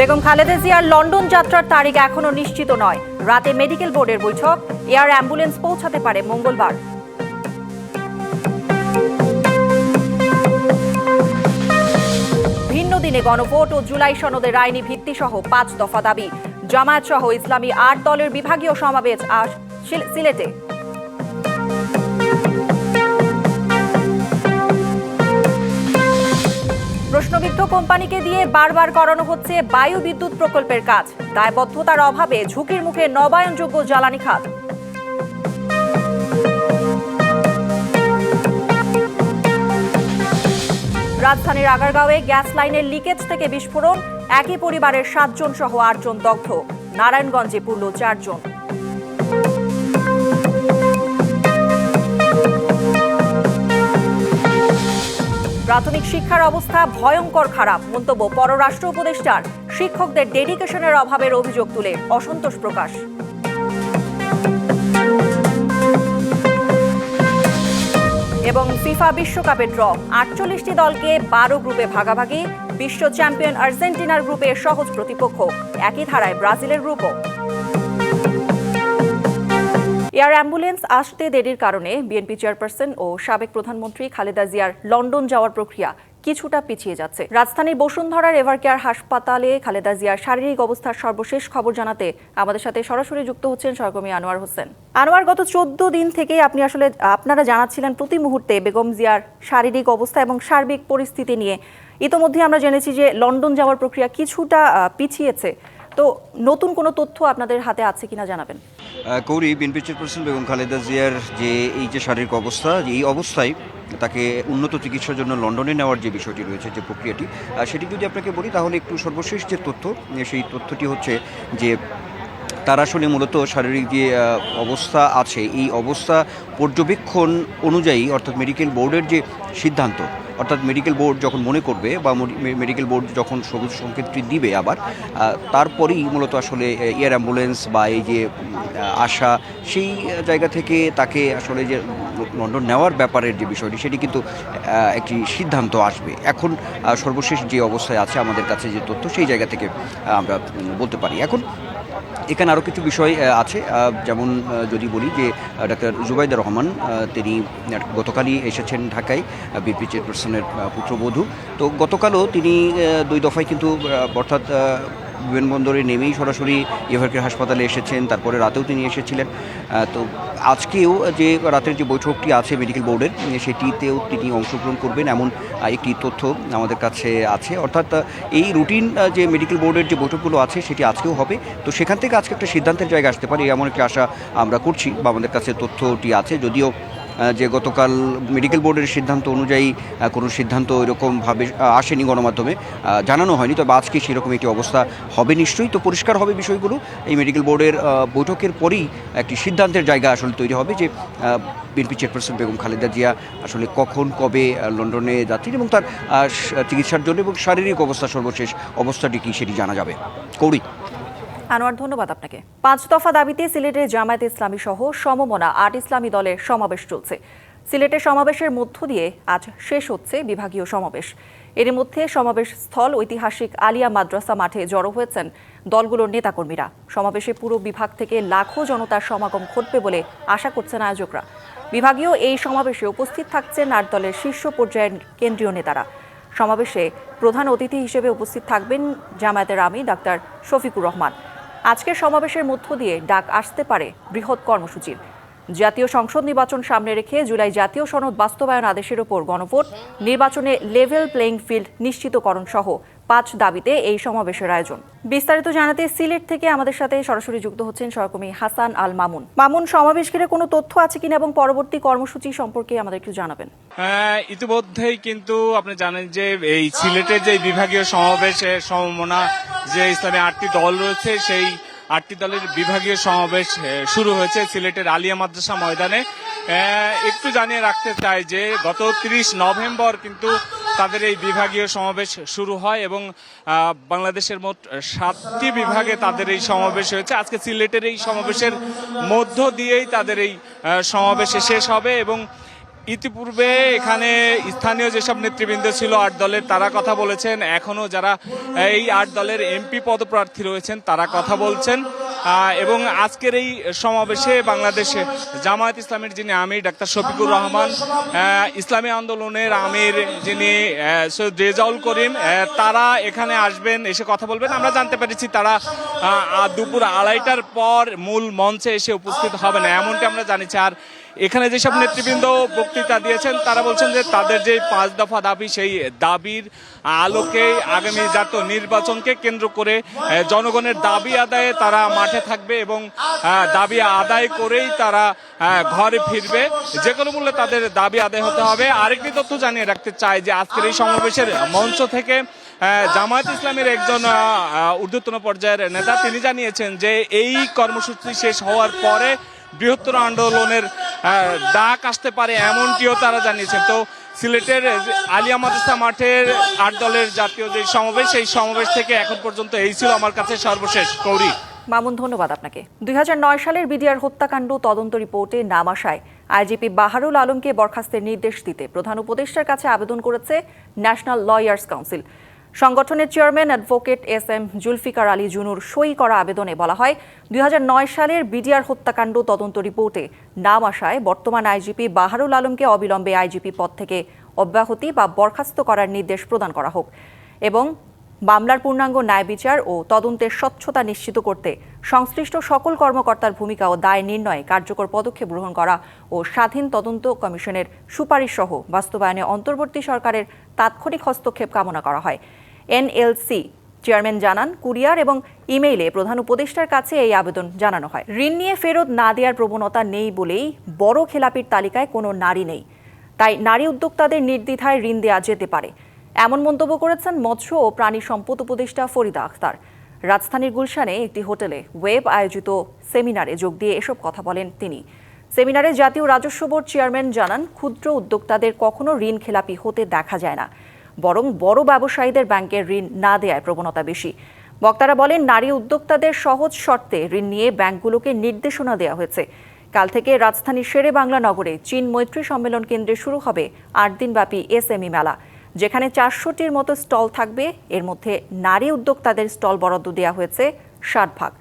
বেগম খালেদা জিয়ার লন্ডন যাত্রার তারিখ এখনও নিশ্চিত নয়। রাতে মেডিকেল বোর্ডের বৈঠক, এয়ার অ্যাম্বুলেন্স পৌঁছাতে পারে মঙ্গলবার। ভিন্ন দিনে গণভোট ও জুলাই সনদের আইনি ভিত্তি সহ পাঁচ দফা দাবি। জামায়াত সহ ইসলামী আট দলের বিভাগীয় সমাবেশ আজ সিলেটে। প্রশ্নবিদ্ধ কোম্পানিকে দিয়ে বারবার করানো হচ্ছে বায়ু বিদ্যুৎ প্রকল্পের কাজ। দায়বদ্ধতার অভাবে ঝুঁকির মুখে নবায়নযোগ্য জ্বালানি খাত। রাজধানীর আগারগাঁওয়ে গ্যাস লাইনের লিকেজ থেকে বিস্ফোরণ। একই পরিবারের সাতজন সহ আটজন দগ্ধ। নারায়ণগঞ্জে পুরল চারজন। প্রাথমিক শিক্ষার অবস্থা ভয়ঙ্কর খারাপ, মন্তব্য পররাষ্ট্র উপদেষ্টার। শিক্ষকদের ডেডিকেশনের অভাবের অভিযোগ তুলে অসন্তোষ প্রকাশ। এবং ফিফা বিশ্বকাপের ড্র, আটচল্লিশটি দলকে বারো গ্রুপে ভাগাভাগি, বিশ্ব চ্যাম্পিয়ন আর্জেন্টিনার গ্রুপে সহজ প্রতিপক্ষ, একই ধারায় ব্রাজিলের গ্রুপও। এয়ার অ্যাম্বুলেন্স আসতে দেরির কারণে বিএনপি চেয়ারপারসন ও সাবেক প্রধানমন্ত্রী খালেদা জিয়ার লন্ডন যাওয়ার প্রক্রিয়া কিছুটা পিছিয়ে যাচ্ছে। রাজধানীর বসুন্ধরার এভারকেয়ার হাসপাতালে খালেদা জিয়ার শারীরিক অবস্থার সর্বশেষ খবর জানাতে আমাদের সাথে সরাসরি যুক্ত হচ্ছেন সহকর্মী আনোয়ার হোসেন। আনোয়ার, গত চোদ্দ দিন থেকে আপনি আসলে, আপনারা জানাচ্ছিলেন প্রতি মুহূর্তে বেগম জিয়ার শারীরিক অবস্থা এবং সার্বিক পরিস্থিতি নিয়ে। ইতোমধ্যে আমরা জেনেছি যে লন্ডন যাওয়ার প্রক্রিয়া কিছুটা পিছিয়েছে। তো নতুন কোনো তথ্য আপনাদের হাতে আছে কিনা জানাবেন? কৌরি, বিএনপি চেয়ারপারসন বেগম খালেদা জিয়ার যে এই যে শারীরিক অবস্থা এই অবস্থায় তাকে উন্নত চিকিৎসার জন্য লন্ডনে নেওয়ার যে বিষয়টি রয়েছে, যে প্রক্রিয়াটি সেটি যদি আপনাকে বলি, তাহলে একটু সর্বশেষ যে তথ্য সেই তথ্যটি হচ্ছে যে তার আসলে মূলত শারীরিক যে অবস্থা আছে, এই অবস্থা পর্যবেক্ষণ অনুযায়ী, অর্থাৎ মেডিকেল বোর্ডের যে সিদ্ধান্ত অর্থাৎ মেডিকেল বোর্ড যখন মনে করবে বা মেডিকেল বোর্ড যখন সবুজ সংকেতটি দিবে আবার তারপরেই মূলত আসলে এয়ার অ্যাম্বুলেন্স বা এই যে আশা, সেই জায়গা থেকে তাকে আসলে যে, লন্ডন নেওয়ার ব্যাপারের যে বিষয়টি, সেটি কিন্তু একটি সিদ্ধান্ত আসবে। এখন সর্বশেষ যে অবস্থায় আছে আমাদের কাছে যে তথ্য, সেই জায়গা থেকে আমরা বলতে পারি। এখন এখানে আরও কিছু বিষয় আছে। যেমন যদি বলি যে ডাক্তার জুবাইদা রহমান তিনি গতকালই এসেছেন ঢাকায় বিপি চেয়ারপারসনের পুত্রবধূ। তো গতকালও তিনি দুই দফায় কিন্তু অর্থাৎ বিমানবন্দরে নেমেই সরাসরি এভারকের হাসপাতালে এসেছেন, তারপরে রাতেও তিনি এসেছিলেন। তো আজকেও যে রাতের যে বৈঠকটি আছে মেডিকেল বোর্ডের, সেটিতেও তিনি অংশগ্রহণ করবেন এমন একটি তথ্য আমাদের কাছে আছে। অর্থাৎ এই রুটিন যে মেডিকেল বোর্ডের যে বৈঠকগুলো আছে, সেটি আজকেও হবে। তো সেখান থেকে আজকে একটা সিদ্ধান্তের জায়গা আসতে পারে, এমন একটি আশা আমরা করছি বা আমাদের কাছে তথ্যটি আছে। যদিও যে গতকাল মেডিকেল বোর্ডের সিদ্ধান্ত অনুযায়ী কোনো সিদ্ধান্ত এরকমভাবে আসেনি গণমাধ্যমে। জানানো হয়নি, তবে আজকে সেরকম একটি অবস্থা হবে নিশ্চয়ই। তো পরিষ্কার হবে বিষয়গুলো। এই মেডিকেল বোর্ডের বৈঠকের পরেই একটি সিদ্ধান্তের জায়গা আসলে তৈরি হবে যে বিএনপি চেয়ারপারসন বেগম খালেদা জিয়া আসলে কখন, কবে লন্ডনে যাচ্ছেন এবং তার চিকিৎসার জন্য এবং শারীরিক অবস্থা সর্বশেষ অবস্থাটি কী সেটি জানা যাবে। কৌড়ি আনোয়ার, ধন্যবাদ আপনাকে। পাঁচ দফা দাবিতে সিলেটে জামায়াত ইসলামী সহ সমমনা আট ইসলামী দলের সমাবেশ চলছে। সিলেটের সমাবেশের মধ্য দিয়ে আজ শেষ হচ্ছে বিভাগীয় সমাবেশ। এর মধ্যে সমাবেশ স্থল ঐতিহাসিক আলিয়া মাদ্রাসা মাঠে জড়ো হয়েছেন দলগুলোর নেতাকর্মীরা। সমাবেশে পুরো বিভাগ থেকে লাখো জনতার সমাগম ঘটবে বলে আশা করছেন আয়োজকরা। বিভাগীয় এই সমাবেশে উপস্থিত থাকছেন আট দলের শীর্ষ পর্যায়ের কেন্দ্রীয় নেতারা। সমাবেশে প্রধান অতিথি হিসেবে উপস্থিত থাকবেন জামায়াতের আমি ডাক্তার শফিকুর রহমান। আজকের সমাবেশের মধ্য দিয়ে ডাক আসতে পারে বৃহৎ কর্মসূচির। জাতীয় সংসদ নির্বাচন সামনে রেখে জুলাই জাতীয় সনদ বাস্তবায়ন আদেশের ওপর গণভোট, নির্বাচনে লেভেল প্লেইং ফিল্ড নিশ্চিতকরণ সহ পাঁচ দাবিতে এই সমাবেশের আয়োজন। বিস্তারিত জানাতে সিলেট থেকে আমাদের সাথে সরাসরি যুক্ত হচ্ছেন সহকর্মী হাসান আল মামুন। মামুন, সমাবেশ ঘিরে কোনো তথ্য আছে কিনা এবং পরবর্তী কর্মসূচি সম্পর্কে আমাদের একটু জানাবেন। হ্যাঁ ইতিমধ্যেই কিন্তু আপনি জানেন যে এই সিলেটের যে বিভাগীয় সমাবেশে সমমনা যে ইসলামী আটটি দল রয়েছে, সেই আটটি দলের বিভাগীয় সমাবেশ শুরু হয়েছে সিলেটের আলিয়া মাদ্রাসা ময়দানে। একটু জানিয়ে রাখতে চাই যে গত তিরিশ নভেম্বর কিন্তু তাদের এই বিভাগীয় সমাবেশ শুরু হয় এবং বাংলাদেশের মোট সাতটি বিভাগে তাদের এই সমাবেশ হয়েছে। আজকে সিলেটের এই সমাবেশের মধ্য দিয়েই তাদের এই সমাবেশে শেষ হবে এবং ইতিপূর্বে এখানে স্থানীয় যেসব নেতৃবৃন্দ ছিল আট দলের, তারা কথা বলেছেন। এখনও যারা এই আট দলের এমপি পদপ্রার্থী রয়েছেন, তারা কথা বলছেন। এবং আজকের এই সমাবেশে বাংলাদেশে জামায়াত ইসলামের যিনি আমির, ডাক্তার শফিকুর রহমান ইসলামী আন্দোলনের আমির যিনি সৈয়দ রেজাউল করিম তারা এখানে আসবেন, এসে কথা বলবেন। আমরা জানতে পেরেছি তারা দুপুর আড়াইটার পর মূল মঞ্চে এসে উপস্থিত হবে না এমনটি আমরা জানিছি আর এখানে যেসব নেতৃবৃন্দ বক্তৃতা দিয়েছেন, তারা বলছেন যে তাদের যে পাঁচ দফা দাবি, সেই দাবির আলোকে আগামী জাতীয় নির্বাচনকে কেন্দ্র করে জনগণের দাবি আদায়ে তারা মাঠে থাকবে এবং দাবি আদায় করেই তারা ঘরে ফিরবে। যে কোনো মূল্যে তাদের দাবি আদায় হতে হবে। আরেকটি তথ্য জানিয়ে রাখতে চাই যে আজকের এই সমাবেশের মঞ্চ থেকে জামায়াত ইসলামের একজন ঊর্ধ্বতন পর্যায়ের নেতা, তিনি জানিয়েছেন যে এই কর্মসূচি শেষ হওয়ার পরে বৃহত্তর আন্দোলনের ডাক আসতে পারে এমনটিও তারা জানিয়েছেন। তো সিলেটের আলিয়া মাদ্রাসা মাঠের আট দলের জাতীয় যে সমাবেশ, সেই সমাবেশ থেকে এখন পর্যন্ত এই ছিল আমার কাছে সর্বশেষ। কৌরি মামুন, ধন্যবাদ আপনাকে। দুই হাজার নয় সালের বিডিআর হত্যাকাণ্ড তদন্ত রিপোর্টে নাম আসায়। আইজিপি বাহারুল আলমকে বরখাস্তের নির্দেশ দিতে প্রধান উপদেষ্টার কাছে আবেদন করেছে ন্যাশনাল লয়ার্স কাউন্সিল। সংগঠনের chairman advocate S M Zulfiqar Ali জুনুর সই করা আবেদনে বলা হয়, দুই হাজার নয় সালের বিডিআর হত্যাকাণ্ড তদন্ত রিপোর্টে নাম আসায় বর্তমান আইজিপি বাহারুল আলমকে অবিলম্বে আইজিপি পদ থেকে অব্যাহতি বা বরখাস্ত করার নির্দেশ প্রদান করা হোক এবং মামলার পূর্ণাঙ্গ ন্যায় বিচার ও তদন্তের স্বচ্ছতা নিশ্চিত করতে সংশ্লিষ্ট সকল কর্মকর্তার ভূমিকা ও দায় নির্ণয়ে কার্যকর পদক্ষেপ গ্রহণ করা ও স্বাধীন তদন্ত কমিশনের সুপারিশ সহ বাস্তবায়নে অন্তর্বর্তী সরকারের তাৎক্ষণিক হস্তক্ষেপ কামনা করা হয়। এনএলসি চেয়ারম্যান জানান, কুরিয়ার এবং ইমেইলে প্রধান উপদেষ্টার কাছে এই আবেদন জানানো হয়। ঋণ নিয়ে ফেরত না দেওয়ার প্রবণতা নেই বলেই বড় খেলাপির তালিকায় কোনো নারী নেই। তাই নারী উদ্যোক্তাদের নির্দ্বিধায় ঋণ দেওয়া যেতে পারে। এমন মন্তব্য করেছেন মৎস্য ও প্রাণী সম্পদ উপদেষ্টা ফরিদা আখতার। রাজধানীর গুলশানে একটি হোটেলে ওয়েব আয়োজিত সেমিনারে যোগ দিয়ে এসব কথা বলেন তিনি। সেমিনারে জাতীয় রাজস্ব বোর্ড চেয়ারম্যান জানান, ক্ষুদ্র উদ্যোক্তাদের কখনো ঋণ খেলাপি হতে দেখা যায় না, বরং বড় ব্যবসায়ীদের ব্যাংকের ঋণ না দেওয়ার প্রবণতা বেশি। বক্তারা বলেন, নারী উদ্যোক্তাদের সহজ শর্তে ঋণ নিয়ে ব্যাংকগুলোকে নির্দেশনা দেওয়া হয়েছে। কাল থেকে রাজধানীর শেরে বাংলা নগরে চীন মৈত্রী সম্মেলন কেন্দ্রে শুরু হবে আট দিনব্যাপী এসএমই মেলা। যেখানে চারশোটির মতো স্টল থাকবে, এর মধ্যে নারী উদ্যোক্তাদের স্টল বরাদ্দ দেওয়া হয়েছে ষাট ভাগ।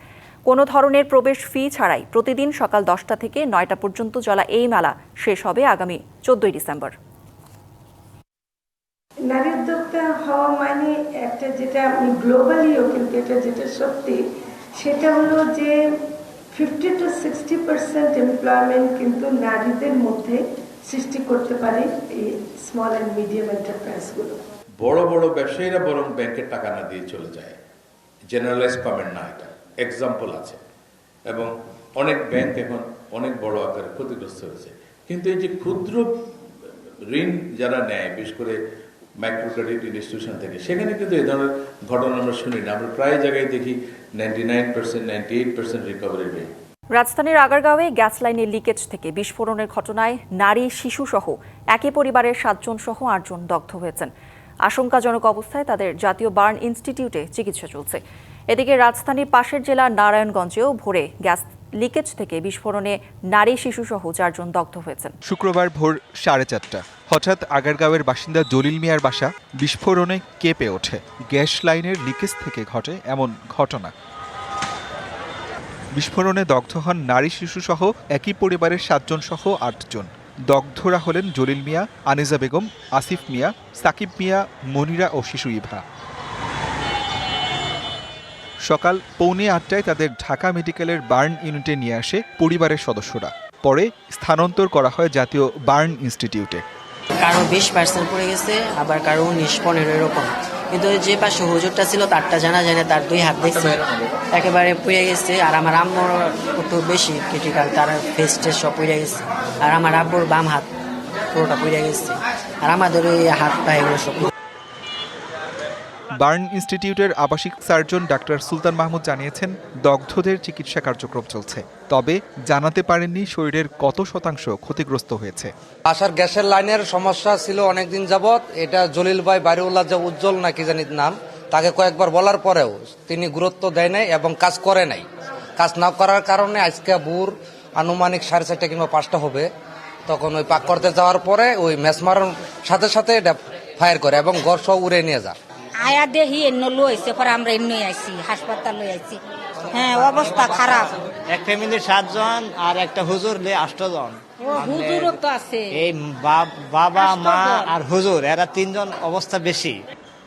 কোনো ধরনের প্রবেশ ফি ছাড়াই প্রতিদিন সকাল দশটা থেকে নয়টা পর্যন্ত চলা এই মেলা শেষ হবে আগামী চোদ্দই ডিসেম্বর। নারী উদ্যোক্তা হওয়া মানে একটা যেটা গ্লোবালিও কিন্তু এটা যেটা সত্যি, সেটা হলো যে fifty two sixty percent employment কিন্তু নারীদের মধ্যে সৃষ্টি করতে পারে এই স্মল অ্যান্ড মিডিয়াম এন্টারপ্রাইজগুলো বড় বড় ব্যবসায়ীরা বরং ব্যাংকের টাকা না দিয়ে চলে যায়। জেনারেলাইজ পাবেন না এটা। এক্সাম্পল আছে। এবং অনেক ব্যাংক এখন অনেক বড় আকারে ক্ষতিগ্রস্ত হয়েছে। কিন্তু এই যে ক্ষুদ্র ঋণ যারা নেয়, বিশেষ করে মাইক্রো ক্রেডিট ইনস্টিটিউশন থেকে, সেখানে কিন্তু এই ধরনের ঘটনা আমরা শুনি না। আমরা প্রায় জায়গায় দেখি ninety nine percent ninety eight percent recovery rate রাজধানীর আগারগাঁওয়ে গ্যাস লাইনের লিকেজ থেকে বিস্ফোরণের ঘটনায় নারী, শিশু সহ একই পরিবারের সাতজন সহ আটজন দগ্ধ হয়েছেন। আশঙ্কাজনক অবস্থায় তাদের জাতীয় বার্ন ইনস্টিটিউটে চিকিৎসা চলছে। এদিকে রাজধানীর পাশের জেলা নারায়ণগঞ্জেও ভোরে গ্যাস লিকেজ থেকে বিস্ফোরণে নারী, শিশু সহ চারজন দগ্ধ হয়েছেন। শুক্রবার ভোর সাড়ে চারটা। হঠাৎ আগারগাঁওয়ের বাসিন্দা জলিল মিয়ার বাসা বিস্ফোরণে কেঁপে ওঠে। গ্যাস লাইনের লিকেজ থেকে ঘটে এমন ঘটনা। বিস্ফোরণে দগ্ধ হন নারী শিশু সহ একই পরিবারের সাতজন সহ আটজন। দগ্ধরা হলেন জলিল মিয়া, আনিজা বেগম, আসিফ মিয়া, সাকিব মিয়া, মনিরা ও শিশু ইভা। সকাল পৌনে আটটায় তাদের ঢাকা মেডিকেলের বার্ন ইউনিটে নিয়ে আসে পরিবারের সদস্যরা। পরে স্থানান্তর করা হয় জাতীয় বার্ন ইনস্টিটিউটে। কারও বিশ পার্সেন্ট পড়ে গেছে, আবার কারও উনিশ, পনেরো এরকম। কিন্তু যে পাশে হুজুরটা ছিল তারটা জানা যায় না তার দুই হাত দেখছে একেবারে পুড়ে গেছে আর আমার আম্মুর একটু বেশি ক্রিটিক্যাল তার ফেস টেস সব পুড়ে গেছে। আর আমার আব্বুর বাম হাত পুরোটা পুড়ে গেছে। আর আমাদের ওই হাত পা এগুলো সব বার্ন ইনস্টিটিউটের আবাসিক সার্জন ডাক্তার সুলতান মাহমুদ জানিয়েছেন, দগ্ধদের চিকিৎসা কার্যক্রম চলছে। তবে জানাতে পারেননি শরীরের কত শতাংশ ক্ষতিগ্রস্ত হয়েছে। আসার গ্যাসের লাইনের সমস্যা ছিল অনেকদিন যাবৎ। এটা জলিল ভাই বাড়িউল্লাহ যে উজ্জ্বল না কি জানি নাম, তাকে কয়েকবার বলার পরেও তিনি গুরুত্ব দেয় নাই এবং কাজ করে নাই। কাজ না করার কারণে আজকে ভোর আনুমানিক সাড়ে চারটা কিংবা পাঁচটা হবে। তখন ওই পাক করতে যাওয়ার পরে ওই ম্যাচ মারার সাথে সাথে এটা ফায়ার করে এবং গড় সব উড়ে নিয়ে যায়। আয়া দেহি এন্ন লইছে পরে আমরা এন্ন আইছি হাসপাতাল লই আইছি। হ্যাঁ অবস্থা খারাপ। এক ফ্যামিলি সাতজন আর একটা হুজুর লে আষ্টজন। ও হুজুরও তো আছে। এই বাবা মা আর হুজুর এরা তিনজন অবস্থা বেশি।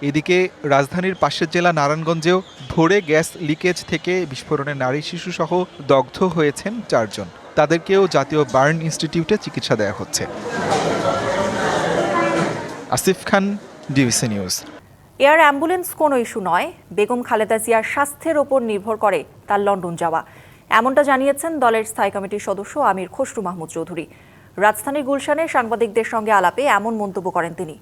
এদিকে রাজধানীর পাশের জেলা নারায়ণগঞ্জেও ভোরে গ্যাস লিকেজ থেকে বিস্ফোরণে নারী শিশু সহ দগ্ধ হয়েছেন চারজন। তাদেরকেও জাতীয় বার্ন ইনস্টিটিউটে চিকিৎসা দেওয়া হচ্ছে। Asif Khan DBC news. Air ambulance কোনো ইস্যু নয়। বেগম খালেদা জিয়ার স্বাস্থ্যের ওপর নির্ভর করে তার লন্ডন যাওয়া। এমনটা জানিয়েছেন দলের স্থায়ী কমিটির সদস্য আমির খসরু মাহমুদ চৌধুরী। রাজধানীর গুলশানে সাংবাদিকদের সঙ্গে আলাপে এমন মন্তব্য করেন তিনি।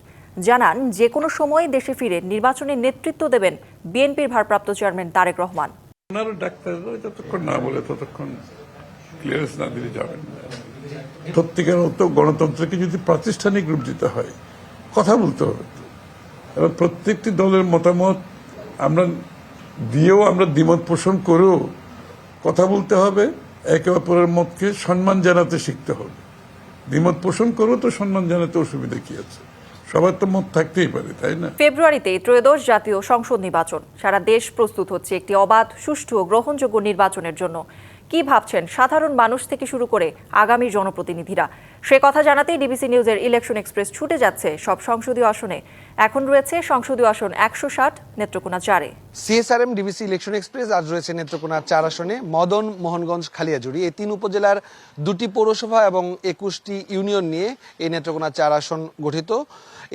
জানান যে কোনো সময় দেশে ফিরে নির্বাচনের নেতৃত্ব দেবেন বিএনপির ভারপ্রাপ্ত চেয়ারম্যান তারেক রহমান। সত্যিকার গণতন্ত্রকে যদি প্রাতিষ্ঠানিক রূপ দিতে হয়, কথা বলতে হবে। এবার প্রত্যেকটি দলের মতামত আমরা দিয়েও আমরা দ্বিমত পোষণ করেও কথা বলতে হবে, একে অপরের মতকে সম্মান জানাতে শিখতে হবে। দ্বিমত পোষণ করেও তো সম্মান জানাতে অসুবিধা কি আছে? সবার তো মত থাকতেই পারে, তাই না? ফেব্রুয়ারিতে ত্রয়োদশ জাতীয় সংসদ নির্বাচন। সারা দেশ প্রস্তুত হচ্ছে একটি অবাধ, সুষ্ঠু ও গ্রহণযোগ্য নির্বাচনের জন্য। কি ভাবছেন সাধারণ মানুষ থেকে শুরু করে আগামী জনপ্রতিনিধিরা? সে কথা জানাতেই ডিবিসি নিউজের ইলেকশন এক্সপ্রেস ছুটে যাচ্ছে সব সংসদীয় আসনে। এখন রয়েছে সংসদীয় আসন একশো ষাট, নেত্রকোনা চারে। সিএসআরএম, ডিবিসি ইলেকশন এক্সপ্রেস আজ রয়েছে নেত্রকোনা চার আসনে। মদন, মোহনগঞ্জ, খালিয়াজুড়ি। এই তিন উপজেলার দুটি পৌরসভা এবং একুশটি ইউনিয়ন নিয়ে এই নেত্রকোনা চার আসন গঠিত।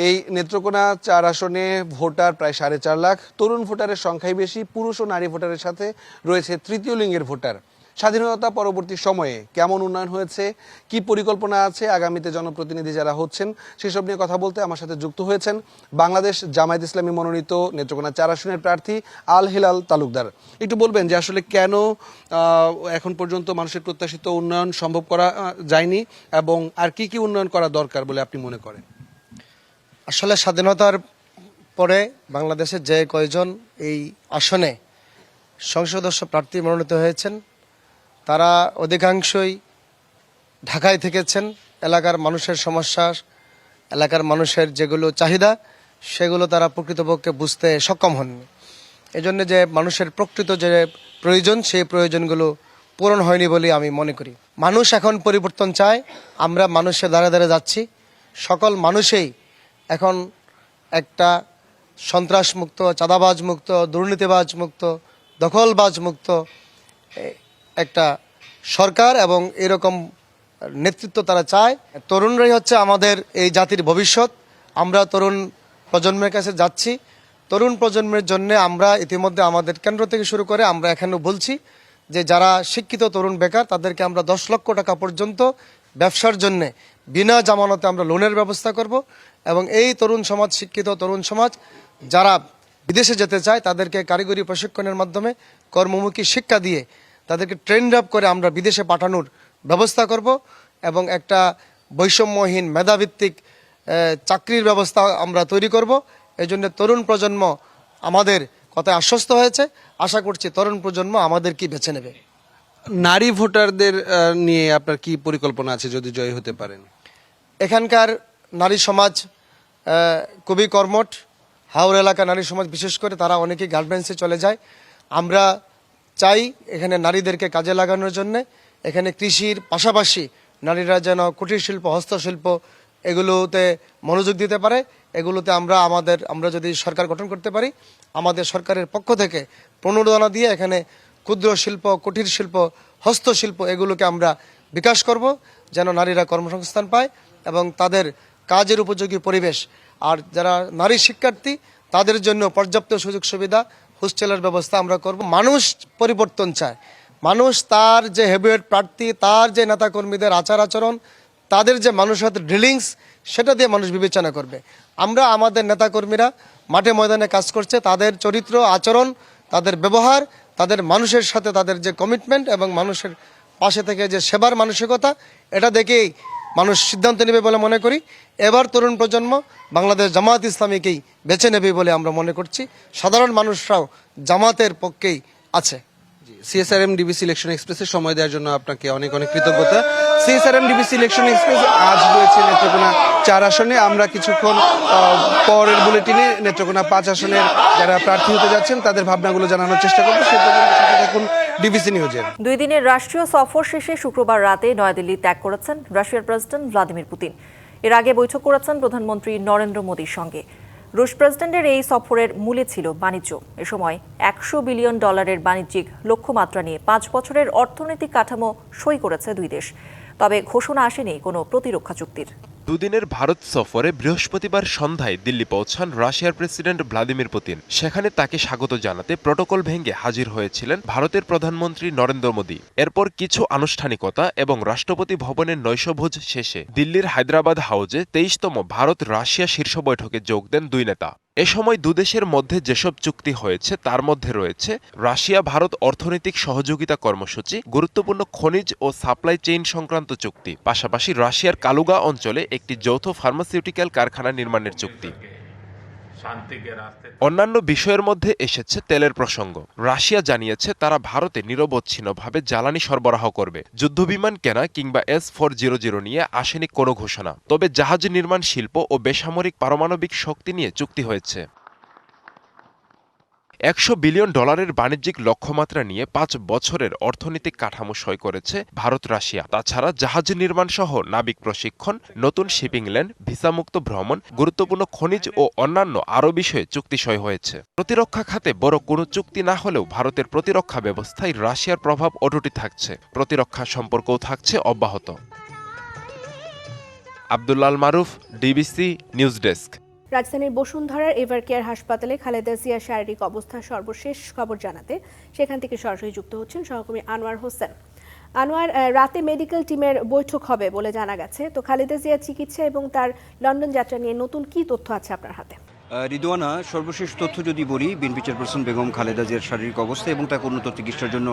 এই নেত্রকোনা চার আসনে ভোটার প্রায় সাড়ে চার লাখ, তরুণ ভোটারের সংখ্যাই বেশি, পুরুষ ও নারী ভোটারের সাথে রয়েছে তৃতীয় লিঙ্গের ভোটার। স্বাধীনতা পরবর্তী সময়ে কেমন উন্নয়ন হয়েছে, কি পরিকল্পনা আছে আগামীতে জনপ্রতিনিধি যারা হচ্ছেন সেসব নিয়ে কথা বলতে আমার সাথে যুক্ত হয়েছেন বাংলাদেশ জামায়াত ইসলামী মনোনীত নেত্রকোনা চার আসনের প্রার্থী আল হিলাল তালুকদার। একটু বলবেন যে আসলে কেন এখন পর্যন্ত মানুষের প্রত্যাশিত উন্নয়ন সম্ভব করা যায়নি এবং আর কি কি উন্নয়ন করা দরকার বলে আপনি মনে করেন? আসলে স্বাধীনতার পরে বাংলাদেশের যে কয়জন এই আসনে সংসদ সদস্য প্রার্থী মনোনীত হয়েছেন তারা অধিকাংশই ঢাকায় থেকেছেন। এলাকার মানুষের সমস্যা, এলাকার মানুষের যেগুলো চাহিদা, সেগুলো তারা প্রকৃতপক্ষে বুঝতে সক্ষম হননি। এজন্য যে মানুষের প্রকৃত যে প্রয়োজন, সেই প্রয়োজনগুলো পূরণ হয়নি বলে আমি মনে করি। মানুষ এখন পরিবর্তন চায়, আমরা মানুষের দ্বারা দ্বারা যাচ্ছি। সকল মানুষেই এখন একটা সন্ত্রাসমুক্ত চাঁদাবাজ মুক্ত দুর্নীতিবাজ মুক্ত দখলবাজ মুক্ত একটা সরকার এবং এরকম নেতৃত্ব তারা চায়। তরুণরাই হচ্ছে আমাদের এই জাতির ভবিষ্যৎ। আমরা তরুণ প্রজন্মের কাছে যাচ্ছি। তরুণ প্রজন্মের জন্য আমরা ইতিমধ্যে আমাদের কেন্দ্র থেকে শুরু করে আমরা এখানেও বলছি যে যারা শিক্ষিত তরুণ বেকার, তাদেরকে আমরা দশ লক্ষ টাকা পর্যন্ত ব্যবসার জন্য বিনা জামানতে আমরা লোনের ব্যবস্থা করব এবং এই তরুণ সমাজ, শিক্ষিত তরুণ সমাজ যারা বিদেশে যেতে চায়, তাদেরকে কারিগরি প্রশিক্ষণের মাধ্যমে কর্মমুখী শিক্ষা দিয়ে তাদেরকে ট্রেন্ড আপ করে আমরা বিদেশে পাঠানোর ব্যবস্থা করব এবং একটা বৈষম্যহীন মেধাভিত্তিক চাকরির ব্যবস্থা আমরা তৈরি করব। এই জন্য তরুণ প্রজন্ম আমাদের কথায় আশ্বস্ত হয়েছে। আশা করছি তরুণ প্রজন্ম আমাদের কি বেছে নেবে। নারী ভোটারদের নিয়ে আপনার কি পরিকল্পনা আছে যদি জয় হতে পারেন? এখানকার নারী সমাজ খুবই কর্মঠ। হাওড় এলাকা নারী সমাজ বিশেষ করে তারা অনেকেই গার্মেন্টসে চলে যায়। আমরা চাই এখানে নারীদেরকে কাজে লাগানোর জন্য। এখানে কৃষির পাশাপাশি নারীরা যেন কুটির শিল্প, হস্তশিল্প এগুলোতে মনোযোগ দিতে পারে। এগুলোতে আমরা আমাদের, আমরা যদি সরকার গঠন করতে পারি, আমাদের সরকারের পক্ষ থেকে প্রণোদনা দিয়ে এখানে ক্ষুদ্র শিল্প, কুটির শিল্প, হস্তশিল্প এগুলোকে আমরা বিকাশ করব, যেন নারীরা কর্মসংস্থান পায় এবং তাদের কাজের উপযোগী পরিবেশ। আর যারা নারী শিক্ষার্থী, তাদের জন্য পর্যাপ্ত সুযোগ সুবিধা হোস্টেলের ব্যবস্থা আমরা করব। মানুষ পরিবর্তন চায়। মানুষ তার যে হেভিওয়েট প্রার্থী তার যে নেতাকর্মীদের আচার আচরণ, তাদের যে মানুষের সাথে ড্রিলিংস সেটা দিয়ে মানুষ বিবেচনা করবে। আমরা আমাদের নেতাকর্মীরা মাঠে ময়দানে কাজ করছে, তাদের চরিত্র, আচরণ, তাদের ব্যবহার, তাদের মানুষের সাথে তাদের যে কমিটমেন্ট এবং মানুষের পাশে থেকে যে সেবার মানসিকতা, এটা দেখেই মানুষ সিদ্ধান্ত নেবে বলে মনে করি। এবার তরুণ প্রজন্ম বাংলাদেশ জামাত ইসলামীকেই বেছে নেবে বলে আমরা মনে করছি। সাধারণ মানুষরাও জামাতের পক্ষেই আছে। সিএসআরএম ডিবিসি ইলেকশন এক্সপ্রেসের সময় দেওয়ার জন্য আপনাকে অনেক অনেক কৃতজ্ঞতা। সিএসআরএম ডিবিসি ইলেকশন এক্সপ্রেস আজ রয়েছে নেত্রকোনা চার আসনে। আমরা কিছুক্ষণ পরের বুলেটিনে নেত্রকোনা পাঁচ আসনের যারা প্রার্থী হতে যাচ্ছেন, তাদের ভাবনাগুলো জানানোর চেষ্টা করব। সে পর্যন্ত সাথে থাকুন। ডিবিসি নিউজের। দুই দিনের রাষ্ট্রীয় সফর শেষে শুক্রবার রাতে নয়াদিল্লি ত্যাগ করেছেন রাশিয়ার প্রেসিডেন্ট ভ্লাদিমির পুতিন। এর আগে বৈঠক করেছেন প্রধানমন্ত্রী নরেন্দ্র মোদীর সঙ্গে। রুশ প্রেসিডেন্টের এই সফরের মূলে ছিল বাণিজ্য। এ সময় একশো বিলিয়ন ডলারের বাণিজ্যিক লক্ষ্যমাত্রা নিয়ে পাঁচ বছরের অর্থনৈতিক কাঠামো সই করেছে দুই দেশ। তবে ঘোষণা আসেনি কোনো প্রতিরক্ষা চুক্তির। দুদিনের ভারত সফরে বৃহস্পতিবার সন্ধ্যায় দিল্লি পৌঁছান রাশিয়ার প্রেসিডেন্ট ভ্লাদিমির পুতিন। সেখানে তাকে স্বাগত জানাতে প্রটোকল ভেঙে হাজির হয়েছিলেন ভারতের প্রধানমন্ত্রী নরেন্দ্র মোদী। এরপর কিছু আনুষ্ঠানিকতা এবং রাষ্ট্রপতি ভবনের নৈশভোজ শেষে দিল্লির হায়দ্রাবাদ হাউজে তেইশতম ভারত রাশিয়া শীর্ষ বৈঠকে যোগ দেন দুই নেতা। এ সময় দুদেশের মধ্যে যেসব চুক্তি হয়েছে, তার মধ্যে রয়েছে রাশিয়া, ভারত অর্থনৈতিক সহযোগিতা কর্মসূচি, গুরুত্বপূর্ণ খনিজ ও সাপ্লাই চেইন সংক্রান্ত চুক্তি, পাশাপাশি রাশিয়ার কালুগা অঞ্চলে একটি যৌথ ফার্মাসিউটিক্যাল কারখানা নির্মাণের চুক্তি। অন্যান্য বিষয়ের মধ্যে এসেছে তেলের প্রসঙ্গ। রাশিয়া জানিয়েছে, তারা ভারতে নিরবচ্ছিন্নভাবে জ্বালানি সরবরাহ করবে। যুদ্ধবিমান কেনা কিংবা এস ফোর জিরো জিরো নিয়ে আসেনি কোনো ঘোষণা। তবে জাহাজ নির্মাণ শিল্প ও বেসামরিক পারমাণবিক শক্তি নিয়ে চুক্তি হয়েছে। একশো বিলিয়ন ডলারের বাণিজ্যিক লক্ষ্যমাত্রা নিয়ে পাঁচ বছরের অর্থনৈতিক কাঠামো সই করেছে ভারত রাশিয়া। তাছাড়া জাহাজ নির্মাণ সহ নাবিক প্রশিক্ষণ, নতুন শিপিং লেন, ভিসামুক্ত ভ্রমণ, গুরুত্বপূর্ণ খনিজ ও অন্যান্য আরও বিষয়ে চুক্তি সই হয়েছে। প্রতিরক্ষা খাতে বড় কোনো চুক্তি না হলেও ভারতের প্রতিরক্ষা ব্যবস্থায় রাশিয়ার প্রভাব অটুটি থাকছে। প্রতিরক্ষা সম্পর্কও থাকছে অব্যাহত। Abdullal Maruf, DBC news desk. রাজধানীর বসুন্ধরার এভার কেয়ার হাসপাতালে খালেদা জিয়ার শারীরিক অবস্থার সর্বশেষ খবর জানাতে সেখান থেকে সরাসরি যুক্ত হচ্ছেন সহকর্মী আনোয়ার হোসেন। আনোয়ার রাতে মেডিকেল টিমের বৈঠক হবে বলে জানা গেছে। তো খালেদা জিয়ার চিকিৎসা এবং তার লন্ডন যাত্রা নিয়ে নতুন কি তথ্য আছে আপনার হাতে? আহ, রিদওয়ানা সর্বশেষ তথ্য যদি বলি বিএনপি চেয়ারপারসন বেগম খালেদা জিয়ার শারীরিক অবস্থা এবং তাকে উন্নত চিকিৎসার জন্য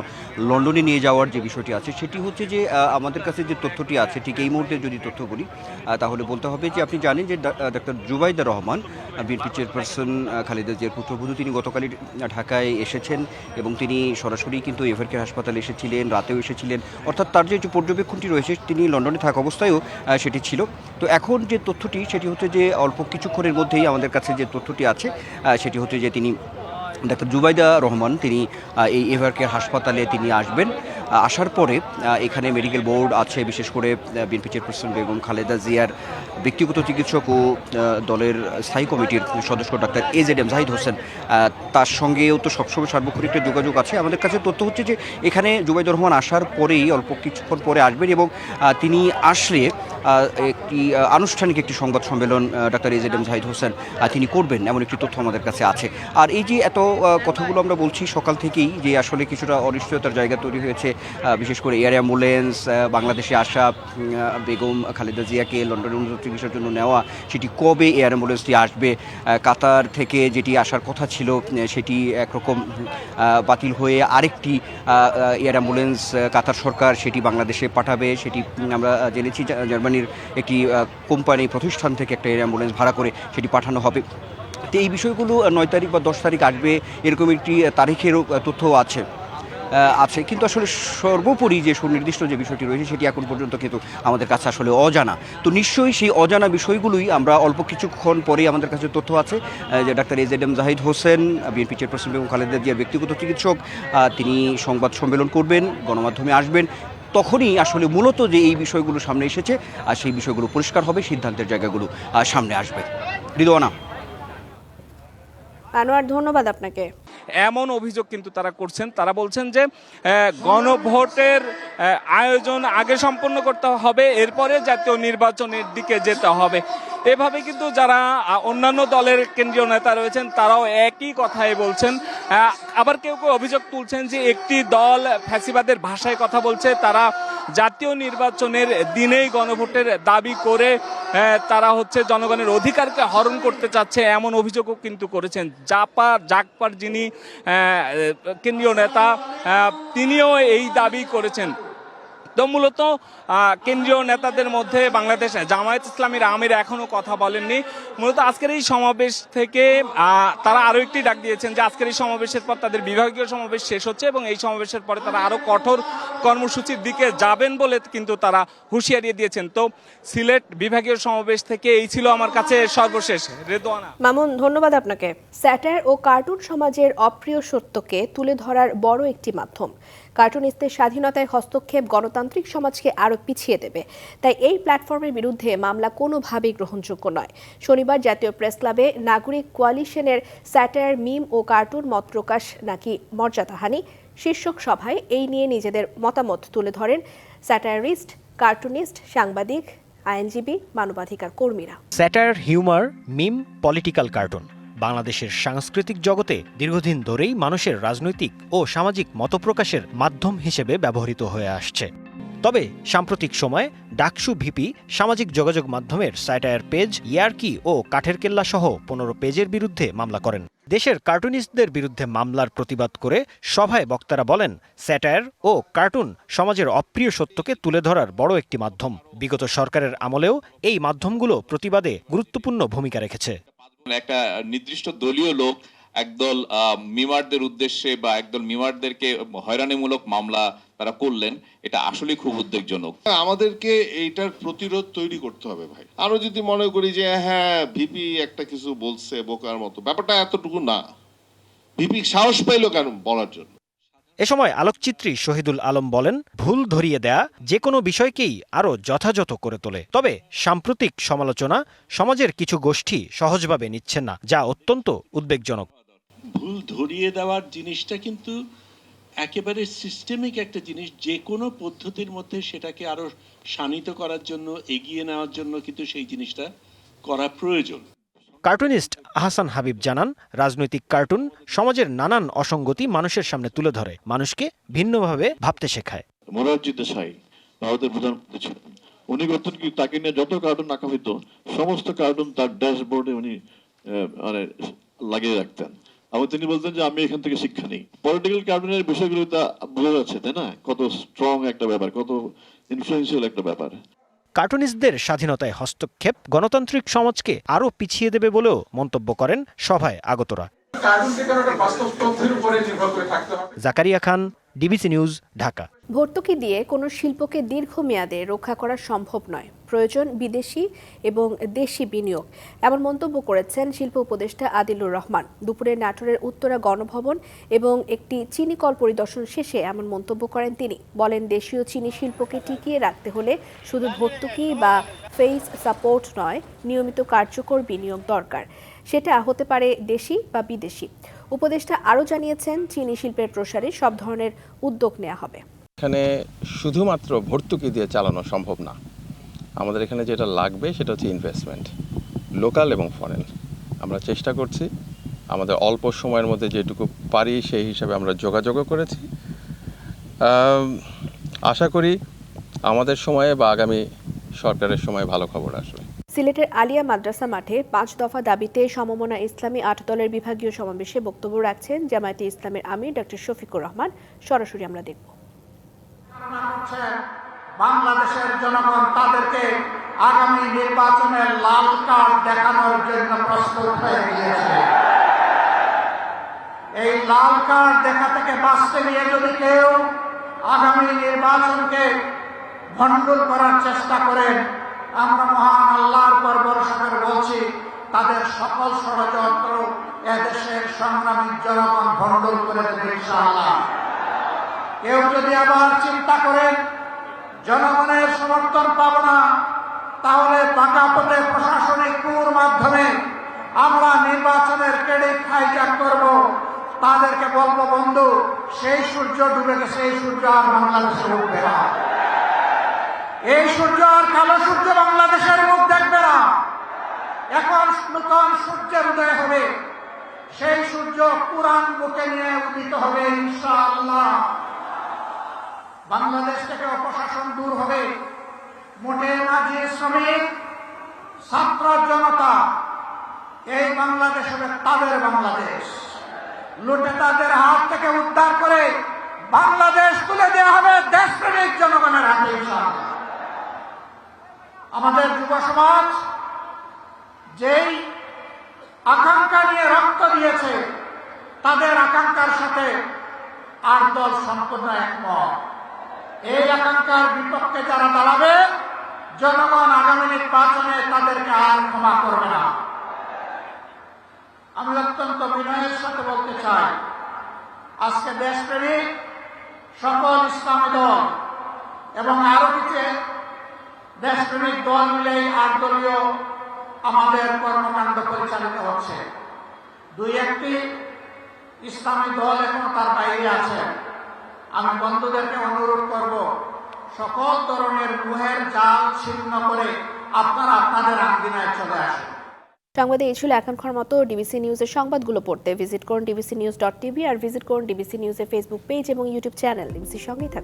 লন্ডনে নিয়ে যাওয়ার যে বিষয়টি আছে সেটি হচ্ছে যে আমাদের কাছে যে তথ্যটি আছে ঠিক এই মুহূর্তে যদি তথ্য বলি তাহলে বলতে হবে যে আপনি জানেন যে doctor Zubaida Rahman BNP chairperson Khaleda জিয়ার পুত্রবধূ তিনি গতকালই ঢাকায় এসেছেন এবং তিনি সরাসরি কিন্তু এভারকের হাসপাতালে এসেছিলেন রাতেও এসেছিলেন। অর্থাৎ তার যে পর্যবেক্ষণটি রয়েছে তিনি লন্ডনে থাকা অবস্থায়ও সেটি ছিল। তো এখন যে তথ্যটি সেটি হচ্ছে যে অল্প কিছুক্ষণের মধ্যেই আমাদের কাছে যে তথ্যটি আছে সেটি হচ্ছে যে তিনি ডাক্তার জুবাইদা রহমান, তিনি এই এভারকেয়ার হাসপাতালে তিনি আসবেন। আসার পরে এখানে মেডিকেল বোর্ড আছে, বিশেষ করে বিএনপি চেয়ারপারসন বেগম খালেদা জিয়ার ব্যক্তিগত চিকিৎসক ও দলের স্থায়ী কমিটির সদস্য doctor A Z M Zahid Hossain. তার সঙ্গেও তো সবসময় সার্বক্ষণিক একটা যোগাযোগ আছে। আমাদের কাছে তথ্য হচ্ছে যে, এখানে জুবাইদুর রহমান আসার পরেই অল্প কিছুক্ষণ পরে আসবেন এবং তিনি আসলে একটি আনুষ্ঠানিক একটি সংবাদ সম্মেলন doctor Z M Zahid Hossain তিনি করবেন এমন একটি তথ্য আমাদের কাছে আছে। আর এই যে এত কথাগুলো আমরা বলছি সকাল থেকেই যে আসলে কিছুটা অনিশ্চয়তার জায়গা তৈরি হয়েছে বিশেষ করে এয়ার অ্যাম্বুলেন্স বাংলাদেশে আসা বেগম খালেদা জিয়াকে লন্ডনে চিকিৎসার জন্য নেওয়া, সেটি কবে এয়ার অ্যাম্বুলেন্সটি আসবে? কাতার থেকে যেটি আসার কথা ছিল সেটি একরকম বাতিল হয়ে আরেকটি এয়ার অ্যাম্বুলেন্স কাতার সরকার সেটি বাংলাদেশে পাঠাবে। সেটি আমরা জেনেছি জার্মানির একটি কোম্পানি প্রতিষ্ঠান থেকে একটা এয়ার অ্যাম্বুলেন্স ভাড়া করে সেটি পাঠানো হবে। তো এই বিষয়গুলো নয় তারিখ বা দশ তারিখ আসবে, এরকম একটি তারিখেরও তথ্য আছে। আছে। কিন্তু আসলে সর্বোপরি যে সুনির্দিষ্ট যে বিষয়টি রয়েছে সেটি এখন পর্যন্ত কিন্তু আমাদের কাছে আসলে অজানা। তো নিশ্চয়ই সেই অজানা বিষয়গুলোই আমরা অল্প কিছুক্ষণ পরেই আমাদের কাছে তথ্য আছে যে doctor A Z M Zahid Hossain, BNP chairperson এবং খালেদা জিয়ার ব্যক্তিগত চিকিৎসক তিনি সংবাদ সম্মেলন করবেন, গণমাধ্যমে আসবেন। তখনই আসলে মূলত যে এই বিষয়গুলো সামনে এসেছে, আর সেই বিষয়গুলো পরিষ্কার হবে, সিদ্ধান্তের জায়গাগুলো সামনে আসবে। রিদোয়ানা আনোয়ার, ধন্যবাদ আপনাকে। এমন অভিযোগ কিন্তু তারা করছেন। তারা বলছেন যে গণভোটের আয়োজন আগে সম্পন্ন করতে হবে, এরপরে জাতীয় নির্বাচনের দিকে যেতে হবে। এভাবে কিন্তু যারা অন্যান্য দলের কেন্দ্রীয় নেতা রয়েছেন, তারাও একই কথাই বলছেন। আবার কেউ কেউ অভিযোগ তুলছেন যে, একটি দল ফ্যাসিবাদের ভাষায় কথা বলছে, তারা জাতীয় নির্বাচনের দিনেই গণভোটের দাবি করে তারা হচ্ছে জনগণের অধিকারকে হরণ করতে চাচ্ছে এমন অভিযোগও কিন্তু করেছেন। জাপা, জাকপার যিনি কেন্দ্রীয় নেতা তিনিও এই দাবি করেছেন। তো মূলত কেন্দ্রীয় নেতাদের মধ্যে বাংলাদেশ জামায়াত ইসলামীর আমির এখনও কথা বলেননি। মূলত আজকের এই সমাবেশ থেকে তারা আরও একটি ডাক দিয়েছেন যে আজকের এই সমাবেশের পর তাদের বিভাগীয় সমাবেশ শেষ হচ্ছে এবং এই সমাবেশের পরে তারা আরও কঠোর কর্মসূচির দিকে যাবেন বলে কিন্তু তারা হুঁশিয়ারি দিয়েছেন। তো সিলেট বিভাগীয় সমাবেশ থেকে এই ছিল আমার কাছে সর্বশেষ। রেদোয়ানা মামুন, ধন্যবাদ আপনাকে। স্যাটার ও কার্টুন সমাজের অপ্রিয় সত্যকে তুলে ধরার বড় একটি মাধ্যম। কার্টুনিস্টদের স্বাধীনতায় হস্তক্ষেপ গণতান্ত্রিক সমাজকে আরও পিছিয়ে দেবে। তাই এই প্ল্যাটফর্মের বিরুদ্ধে মামলা কোনোভাবেই গ্রহণযোগ্য নয়। শনিবার জাতীয় প্রেস ক্লাবে নাগরিক কোয়ালিশনের স্যাটার মিম ও কার্টুন মত প্রকাশ নাকি মর্যাদাহানি শীর্ষক সভায় এই নিয়ে নিজেদের মতামত তুলে ধরেন স্যাটারিস্ট কার্টুনিস্ট, সাংবাদিক, আইনজীবী, মানবাধিকার কর্মীরা। Satire humour, meme, political cartoon. বাংলাদেশের সাংস্কৃতিক জগতে দীর্ঘদিন ধরেই মানুষের রাজনৈতিক ও সামাজিক মতপ্রকাশের মাধ্যম হিসেবে ব্যবহৃত হয়ে আসছে। তবে সাম্প্রতিক সময়ে ডাকসু ভিপি সামাজিক যোগাযোগ মাধ্যমের স্যাটায়ার পেজ ইয়ারকি ও কাঠের কেল্লা সহ পনেরো পেজের বিরুদ্ধে মামলা করেন। দেশের কার্টুনিস্টদের বিরুদ্ধে মামলার প্রতিবাদ করে সভায় বক্তারা বলেন স্যাটায়ার ও কার্টুন সমাজের অপ্রিয় সত্যকে তুলে ধরার বড় একটি মাধ্যম। বিগত সরকারের আমলেও এই মাধ্যমগুলো প্রতিবাদে গুরুত্বপূর্ণ ভূমিকা রেখেছে। একটা নির্দিষ্ট দলীয় লোক একদল মিমারদের উদ্দেশ্যে বা একদল মিমারদেরকে হয়রানিমূলক মামলা তারা করলেন, এটা আসলে খুব উদ্বেগজনক। আমাদেরকে এইটার প্রতিরোধ তৈরি করতে হবে ভাই। আরও যদি মনে করি যে হ্যাঁ ভিপি একটা কিছু বলছে বোকার মতো, ব্যাপারটা এতটুকু না। ভিপি সাহস পাইলো কেন বলার জন্য? এ সময় আলোকচিত্রী শহীদুল আলম বলেন, ভুল ধরিয়ে দেয়া যে কোনো বিষয়কেই আরও যথাযথ করে তোলে। তবে সাম্প্রতিক সমালোচনা সমাজের কিছু গোষ্ঠী সহজভাবে নিচ্ছেন না, যা অত্যন্ত উদ্বেগজনক। ভুল ধরিয়ে দেওয়ার জিনিসটা কিন্তু একেবারে সিস্টেমিক একটা জিনিস। যে কোনো পদ্ধতির মধ্যে সেটাকে আরও শানিত করার জন্য, এগিয়ে নেওয়ার জন্য কিন্তু সেই জিনিসটা করা প্রয়োজন। কার্টুনিস্ট আহসান হাবিব জানান, রাজনৈতিক কার্টুন সমাজের নানান অসঙ্গতি মানুষের সামনে তুলে ধরে, মানুষকে ভিন্নভাবে ভাবতে শেখায়। দেশাই ভারতের উনি করতেন কি, তাকে নিয়ে যত কার্টুন আঁকা সমস্ত কার্টুন তার ড্যাশবোর্ডে উনি মানে লাগিয়ে রাখতেন। এবং তিনি বলতেন যে, আমি এখান থেকে শিক্ষা নিই। পলিটিক্যাল কার্টুনের বিষয়গুলো তা বোঝা যাচ্ছে, তাই না? কত স্ট্রং একটা ব্যাপার, কত ইনফ্লুয়েন্সিয়াল একটা ব্যাপার। কার্টুনিস্টদের স্বাধীনতায় হস্তক্ষেপ গণতান্ত্রিক সমাজকে আরও পিছিয়ে দেবে বলেও মন্তব্য করেন সভায় আগতরা। Zakaria Khan DBC news, Dhaka. ভর্তুকি দিয়ে কোনো শিল্পকে দীর্ঘমেয়াদে রক্ষা করা সম্ভব নয়। প্রয়োজন বিদেশি এবং দেশি বিনিয়োগ। এমন মন্তব্য করেছেন শিল্প উপদেষ্টা আদিলুর রহমান। দুপুরে নাটোরের উত্তরা গণভবন এবং একটি চিনি কল পরিদর্শন শেষে এমন মন্তব্য করেন তিনি। বলেন, দেশীয় চিনি শিল্পকে টিকিয়ে রাখতে হলে শুধু ভর্তুকি বা ফেস সাপোর্ট নয়, নিয়মিত কার্যকর বিনিয়োগ দরকার। সেটা হতে পারে দেশি বা বিদেশি। উপদেষ্টা আরও জানিয়েছেন, চিনি শিল্পের প্রসারে সব ধরনের উদ্যোগ নেওয়া হবে। এখানে শুধুমাত্র ভর্তুকি দিয়ে চালানো সম্ভব না। আমাদের এখানে যেটা লাগবে সেটা হচ্ছে ইনভেস্টমেন্ট লোকাল এবং ফরেন আমরা চেষ্টা করছি, আমাদের অল্প সময়ের মধ্যে যেটুকু পারি সেই হিসাবে আমরা যোগাযোগও করেছি। আশা করি আমাদের সময়ে বা আগামী সরকারের সময় ভালো খবর আসবে। সিলেটের আলিয়া মাদ্রাসা মাঠে পাঁচ দফা দাবিতে সমমনা ইসলামী আট দলের বিভাগীয় সমাবেশে বক্তব্য রাখছেন জামায়াতে ইসলামের আমির ডক্টর শফিকুর রহমান। সরাসরি আমরা দেখব। বাংলাদেশের জনগণ তাদেরকে আগামী নির্বাচনের লাল কার্ড দেখানোর জন্য প্রস্তুত হয়ে গিয়েছে। এই লাল কার্ড দেখা থেকে বাঁচতে নিয়ে যদি কেউ আগামী নির্বাচনকে ভণ্ডুল করার চেষ্টা করেন আমরা মহান আল্লাহর পর ভরসা করে বলছি, তাদের সকল ষড়যন্ত্র এদেশের সংগ্রামী জনগণ ভণ্ডুল করে দেবে ইনশাআল্লাহ। কেউ যদি আবার চিন্তা করেন, জনগণের সমর্থন পাব না, তাহলে পাকা পথে প্রশাসনিক কুর মাধ্যমে আমরা নির্বাচনের ক্রেডিট হাইজ্যাক করব। তাদেরকে বলব, বন্ধু, সেই সূর্য ডুবে এই সূর্য আর বাংলাদেশে উঠবে না। এই সূর্য আর কালো সূর্য বাংলাদেশের মুখ দেখবে না। এখন নতুন সূর্যের উদয় হবে। সেই সূর্য কোরআন বুকে নিয়ে উদিত হবে, ইনশাআল্লাহ। বাংলাদেশ থেকে অপশাসন দূর হবে। মোটে মাঝি শ্রমিক, ছাত্র জনতা, এই বাংলাদেশ হবে তাদের বাংলাদেশ। লুটে তাদের হাত থেকে উদ্ধার করে বাংলাদেশ তুলে দেওয়া হবে দেশপ্রেমিক জনগণের হাতে, ইনশাআল্লাহ। আমাদের যুব সমাজ যেই আকাঙ্ক্ষা নিয়ে রক্ত দিয়েছে, তাদের আকাঙ্ক্ষার সাথে আর দল সম্পূর্ণ একমত। এই আকাঙ্ক্ষার বিপক্ষে যারা দাঁড়াবে, জনগণ আগামী নির্বাচনে তাদেরকে আর ক্ষমা করবে না। আমি অত্যন্ত বিনয়ের সাথে বলতে চাই, আজকে দেশপ্রেমিক সকল ইসলামী দল এবং আরও কিছু দেশপ্রেমিক দল মিলেই আট দলীয় আমাদের কর্মকাণ্ড পরিচালিত হচ্ছে। দুই একটি ইসলামী দল এখন তার বাইরে আছে। আমি বন্ধুদেরকে অনুরোধ করব, সকল ধরনের মুহের জাল ছিন্ন করে আপনারা আপনাদের আঙ্গিনায় চলে আসুন। সংবাদে এই ছিল এখনকার মতো ডিবিসি নিউজের সংবাদগুলো পড়তে। ভিজিট করুন ডিবিসি নিউজ ডট টিভি আর ভিজিট করুন ডিবিসি নিউজের ফেসবুক পেজ এবং ইউটিউব চ্যানেল ডিবিসির সঙ্গেই থাকুন।